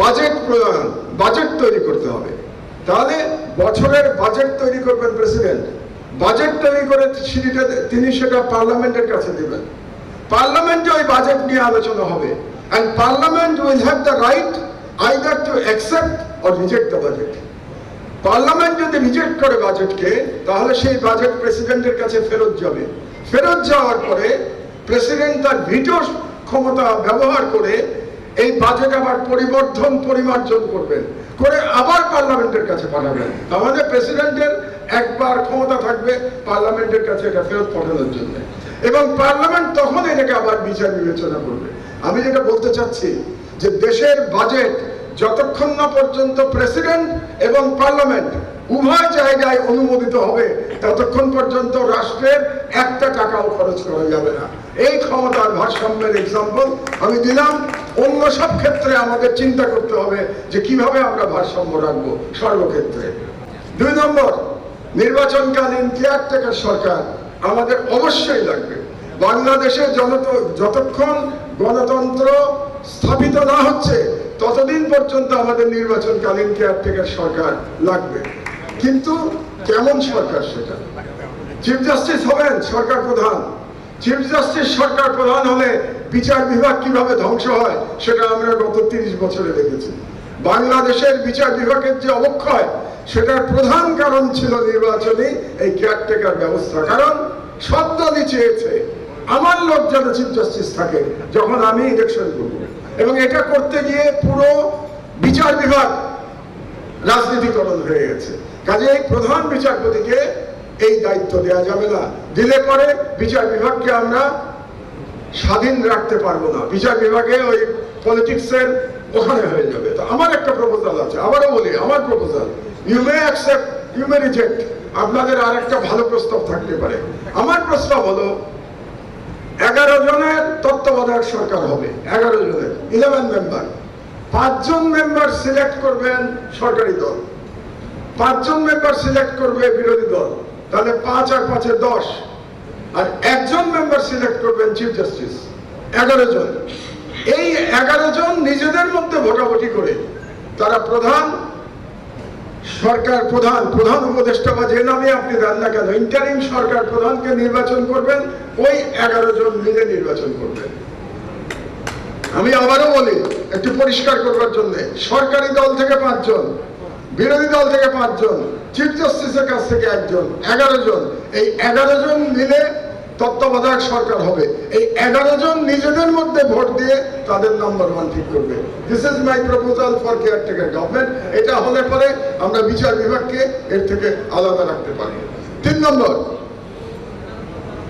Budget budget তৈরি করতে হবে। তাহলে বছরের বাজেট তৈরি করবেন প্রেসিডেন্ট বাজেট তৈরি করে সেটা তিনি সেটা পার্লামেন্টের কাছে দেবেন। পার্লামেন্টে ওই বাজেট নিয়ে আলোচনা হবে। And parliament will have the right either to accept or reject the budget parliament যদি রিজেক্ট করে বাজেটকে তাহলে সেই বাজেট প্রেসিডেন্টের কাছে ফেরত যাবে। ফেরত যাওয়ার পরে প্রেসিডেন্ট তার ভিটো ক্ষমতা ব্যবহার করে এই বাজেট আবার পরিবর্ধন পরিমার্জন করবেন। করে আবার পার্লামেন্টের কাছে পাঠাবেন। তাহলে প্রেসিডেন্টের একবার ক্ষমতা থাকবে পার্লামেন্টের কাছে এটা ফেরত পাঠানোর জন্য। এবং পার্লামেন্ট তখন এটাকে আবার বিচার বিবেচনা করবে। আমি যেটা বলতে চাচ্ছি যে দেশের বাজেট যতক্ষণ না পর্যন্ত প্রেসিডেন্ট এবং পার্লামেন্ট উভয় জায়গায় অনুমোদিত হবে, ততক্ষণ পর্যন্ত রাষ্ট্রের একটা টাকাও খরচ করা যাবে না। এই ক্ষমতার ভারসাম্যের এক্সাম্পল আমি দিলাম। অন্য সব ক্ষেত্রে আমাদের চিন্তা করতে হবে যে কীভাবে আমরা ভারসাম্য রাখব সর্বক্ষেত্রে। দুই নম্বর, নির্বাচনকালীন কেয়ারটেকার সরকার আমাদের অবশ্যই লাগবে। বাংলাদেশে জনত যতক্ষণ গণতন্ত্র স্থাপিত না হচ্ছে, ততদিন পর্যন্ত আমাদের নির্বাচনকালীন কেয়ারটেকার সরকার লাগবে। কিন্তু কেমন সরকার সেটা? চিফ জাস্টিস হবেন সরকার প্রধান। চিফ জাস্টিস সরকার প্রধান হলে বিচার বিভাগ কীভাবে ধ্বংস হয়, সেটা আমরা গত তিরিশ বছরে দেখেছি। বাংলাদেশের বিচার বিভাগের যে অবক্ষয়, সেটার প্রধান কারণ ছিল নির্বাচনী এই কেয়ারটেকার ব্যবস্থা। কারণ সব দলই চেয়েছে, আমার লোক যেন চিফ জাস্টিস থাকে, যখন আমি ইলেকশন করব। এবং এটা করতে গিয়ে পুরো বিচার বিভাগ রাজনীতিকরণ হয়ে গেছে। কাজে এই প্রধান বিচারপতিকে এই দায়িত্ব দেওয়া যাবে না। দিলে পরে বিচার বিভাগকে আমরা স্বাধীন রাখতে পারব না। বিচার বিভাগে ওই পলিটিক্সের ওখানে হয়ে যাবে। তো আমার একটা প্রপোজাল আছে, আবারও বলি, আমার proposal you may accept you may reject আপনাদের আর একটা ভালো প্রস্তাব থাকতে পারে। আমার প্রস্তাব হলো, এগারো জনের তত্ত্বাবধায়ক সরকার হবে, এগারো জনের ইলেভেন মেম্বার পাঁচজন মেম্বার সিলেক্ট করবেন সরকারি দল। পাঁচজন মেম্বার সিলেক্ট করবে বিরোধী দল। তাহলে পাঁচ আর পাঁচে দশ। আর একজন মেম্বার সিলেক্ট করবেন চিফ জাস্টিস এগারো জন। এই এগারো জন নিজেদের মধ্যে ভোটাভুটি করে, তারা প্রধান, সরকার প্রধান প্রধান উপদেষ্টা বা যে নামে আপনি দেন না কেন ইন্টারিম সরকার প্রধানকে নির্বাচন করবেন, ওই এগারো জন মিলে নির্বাচন করবেন। আমি আবারও বলি, একটু পরিষ্কার করবার জন্য, সরকারি দল থেকে পাঁচজন বিরোধী দল থেকে পাঁচজন, চিফ জাস্টিসের কাছ থেকে একজন, এগারো জন। এই এগারো জন মিলে তত্ত্বাবধায়ক সরকার হবে। এই এগারো জন নিজেদের মধ্যে ভোট দিয়ে তাদের নাম্বার ওয়ান ঠিক করবে। This is my proposal for caretaker government এটা হলে পরে আমরা বিচার বিভাগকে এর থেকে আলাদা রাখতে পারি। তিন নম্বর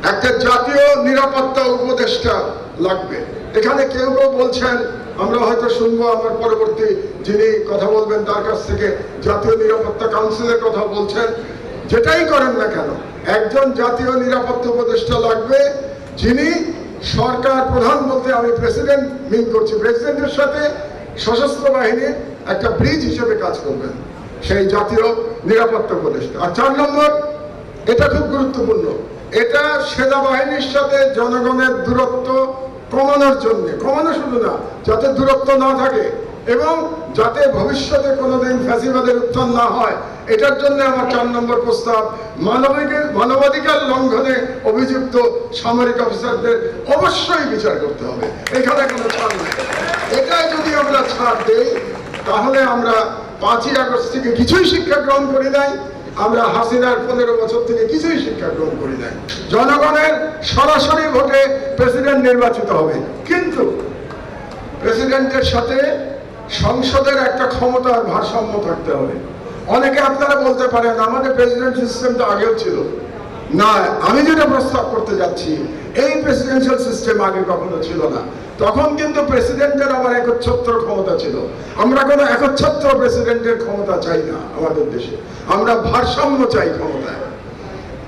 একটা জাতীয় নিরাপত্তা উপদেষ্টা লাগবে। এখানে কেউ কেউ বলছেন, আমরা হয়তো শুনব আমার পরবর্তী যিনি কথা বলবেন, তার কাছ থেকে জাতীয় নিরাপত্তা কাউন্সিলের কথা বলছেন। যেটাই করেন না কেন, একজন জাতীয় নিরাপত্তা উপদেষ্টা লাগবে, যিনি সরকার প্রধান বলতে আমি প্রেসিডেন্ট মিন করছি। প্রেসিডেন্টের সাথে সশস্ত্র বাহিনীর একটা ব্রিজ হিসেবে কাজ করবেন, সেই জাতীয় নিরাপত্তা উপদেষ্টা। আর চার নম্বর, এটা খুব গুরুত্বপূর্ণ এটা সেনাবাহিনীর সাথে জনগণের দূরত্ব কমানোর জন্য। কমানো শুধু না, যাতে দূরত্ব না থাকে এবং যাতে ভবিষ্যতে কোনোদিন ফ্যাসিবাদের উত্থান না হয়, এটার জন্য আমার চার নম্বর প্রস্তাব মানবিকের মানবাধিকার লঙ্ঘনে অভিযুক্ত সামরিক অফিসারদের অবশ্যই বিচার করতে হবে। এখানে কোনো ছাড় নেই। এটাই যদি আমরা ছাড় দেই, তাহলে আমরা পাঁচই আগস্ট থেকে কিছুই শিক্ষা গ্রহণ করি নাই। আমরা হাসিনার পনেরো বছর থেকে কিছুই শিক্ষা গ্রহণ করি নাই। জনগণের সরাসরি ভোটে প্রেসিডেন্ট নির্বাচিত হবে। কিন্তু প্রেসিডেন্টের সাথে সংসদের একটা ক্ষমতার ভারসাম্য থাকতে হবে। অনেকে আপনারা বলতে পারেন, আমাদের প্রেসিডেন্ট সিস্টেম তো আগেও ছিল। না, আমি যেটা প্রস্তাব করতে যাচ্ছি এই প্রেসিডেন্সিয়াল সিস্টেম আগে কখনো ছিল না। তখন কিন্তু প্রেসিডেন্টের আবার একচ্ছত্র ক্ষমতা ছিল। আমরা কোনো একচ্ছত্র প্রেসিডেন্টের ক্ষমতা চাই না আমাদের দেশে। আমরা ভারসাম্য চাই ক্ষমতায়।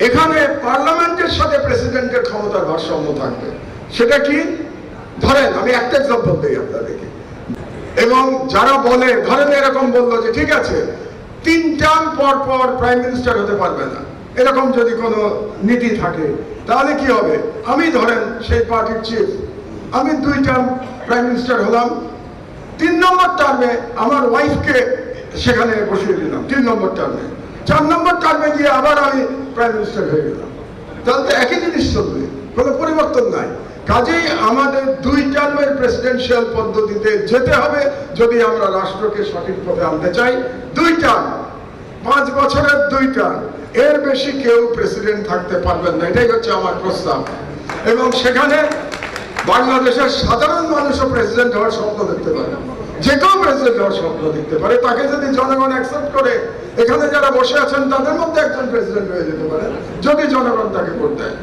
এখানে পার্লামেন্টের সাথে প্রেসিডেন্টের ক্ষমতার ভারসাম্য থাকবে। সেটা কি? ধরেন, আমি একটা এক্সাম্পল দিই আপনাদেরকে। এবং যারা বলে, ধরেন এরকম বলল যে, ঠিক আছে, তিন টার্ম পর পর প্রাইম মিনিস্টার হতে পারবে না। এরকম যদি কোনো নীতি থাকে, তাহলে কি হবে? আমি ধরেন সেই পার্টির চিফ আমি দুই টার্ম প্রাইম মিনিস্টার হলাম, তিন নম্বর টার্মে আমার ওয়াইফকে সেখানে বসিয়ে দিলাম, তিন নম্বর টার্মে চার নম্বর টার্মে গিয়ে আবার আমি প্রাইম মিনিস্টার হয়ে গেলাম। তাহলে তো একই জিনিস চলবে, কোনো পরিবর্তন নাই। কাজেই আমাদের দুই টার্মের প্রেসিডেন্সিয়াল পদ্ধতিতে যেতে হবে, যদি আমরা রাষ্ট্রকে সঠিক পথে আনতে চাই, দুই টার্ম পাঁচ বছরের দুইটা। এর বেশি কেউ প্রেসিডেন্ট থাকতে পারবেন না। এটাই হচ্ছে আমার প্রস্তাব। এবং সেখানে বাংলাদেশের সাধারণ মানুষও প্রেসিডেন্ট হওয়ার স্বপ্ন দেখতে পারে। যে কেউ প্রেসিডেন্ট হওয়ার স্বপ্ন দেখতে পারে। তাকে যদি জনগণ অ্যাকসেপ্ট করে, এখানে যারা বসে আছেন, তাদের মধ্যে একজন প্রেসিডেন্ট হয়ে যেতে পারে। যদি জনগণ তাকে করতে দেয়।